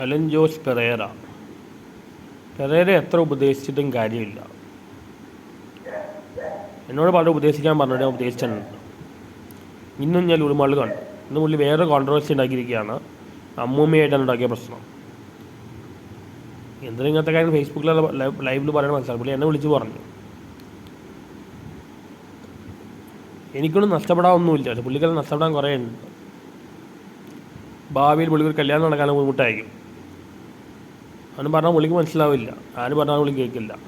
Ellen Jose Pereira Pereira എത്ര ഉപദേശിച്ചിട്ടും കാര്യമില്ല. എന്നോട് പാട്ട് ഉപദേശിക്കാൻ പറഞ്ഞിട്ട് ഞാൻ ഉപദേശിച്ചിട്ടുണ്ട് ഇന്നും ഞാൻ ഉടുമാളിൽ കണ്ടു. ഇന്ന് പുള്ളി വേറെ കോൺട്രവേഴ്സി ഉണ്ടാക്കിയിരിക്കുകയാണ്. അമ്മൂമ്മയായിട്ടാണ് ഉണ്ടാക്കിയ പ്രശ്നം. എന്തിനും ഇങ്ങനത്തെ കാര്യം ഫേസ്ബുക്കിൽ ലൈവിൽ പറയണ മനസ്സിലാവും പുള്ളി എന്നെ വിളിച്ച് പറഞ്ഞു. എനിക്കൊന്നും നഷ്ടപ്പെടാനൊന്നുമില്ല. പുള്ളിക്കെല്ലാം നഷ്ടപ്പെടാൻ കുറേ ഉണ്ട്. ഭാവിയിൽ പുള്ളിക്ക് ഒരു കല്യാണം നടക്കാൻ ബുദ്ധിമുട്ടായിരിക്കും. അവന് പറഞ്ഞാൽ പുള്ളിക്ക് മനസ്സിലാവില്ല. ആര് പറഞ്ഞാൽ പുള്ളി കേൾക്കില്ല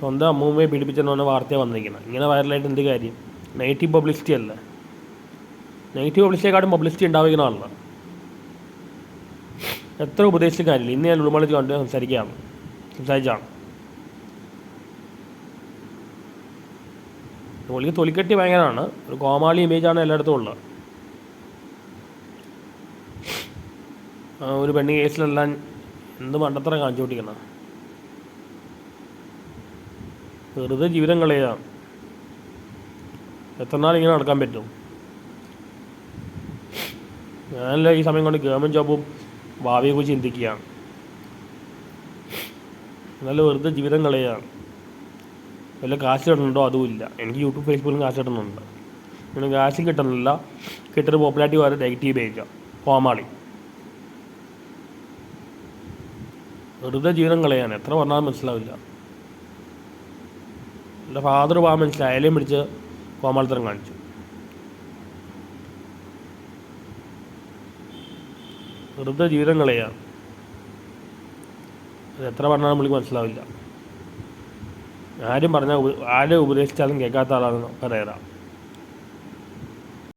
സ്വന്തം അമ്മൂമ്മയെ പീഡിപ്പിച്ചെന്ന് പറഞ്ഞ വാർത്തയാണ് വന്നിരിക്കുന്നത്. ഇങ്ങനെ വൈറലായിട്ട് എന്ത് കാര്യം? നെഗറ്റീവ് പബ്ലിസിറ്റി അല്ല? നെഗറ്റീവ് പബ്ലിസിറ്റിയെക്കാട്ടും പബ്ലിസിറ്റി ഉണ്ടാവുന്ന ആളാണ് എത്ര ഉപദേശിച്ച കാര്യമില്ല. ഇന്ന് ഞാൻ ഉൾമളിച്ച് കണ്ട് സംസാരിക്കുകയാണ് സംസാരിച്ചാണ്. പുള്ളിക്ക് തൊലിക്കെട്ടി ഭയങ്കരമാണ്. ഒരു കോമാളി ഇമേജാണ് എല്ലായിടത്തും ഉള്ളത്. ഒരു പെണ്ണ് കേസിലെല്ലാം എന്ത് മണ്ടത്തരം കാണിച്ചു വെറുതെ ജീവിതം കളയാം എത്ര നാൾ ഇങ്ങനെ നടക്കാൻ പറ്റും? ഞാനല്ല ഈ സമയം കൊണ്ട് ഗവൺമെന്റ് ജോബും ഭാവിയെ കുറിച്ച് ചിന്തിക്കുക. നല്ല വെറുതെ ജീവിതം കളയുക. വല്ല കാശ് കിട്ടുന്നുണ്ടോ അതുമില്ല. എനിക്ക് യൂട്യൂബ് ഫേസ്ബുക്കിലും കാശ് കിട്ടുന്നുണ്ട് പിന്നെ കാശും കിട്ടുന്നില്ല. കിട്ടുന്ന പോപ്പുലാരിറ്റി വേറെ നെഗറ്റീവ് പേജാണ് കോമാളി. വെറുതെ ജീവിതം കളയാൻ എത്ര പറഞ്ഞാലും മനസ്സിലാവില്ല. എന്റെ ഫാദർ പോകാൻ മനസ്സിലായി അയലയും പിടിച്ച് കോമാളിത്തരം കാണിച്ചു. വെറുതെ ജീവിതം കളയാണ് അത് എത്ര പറഞ്ഞാലും പുള്ളിക്ക് മനസ്സിലാവില്ല. ആരും പറഞ്ഞാൽ ആരും ഉപദേശിച്ചാലും കേൾക്കാത്ത ആളാണ് പറയാ.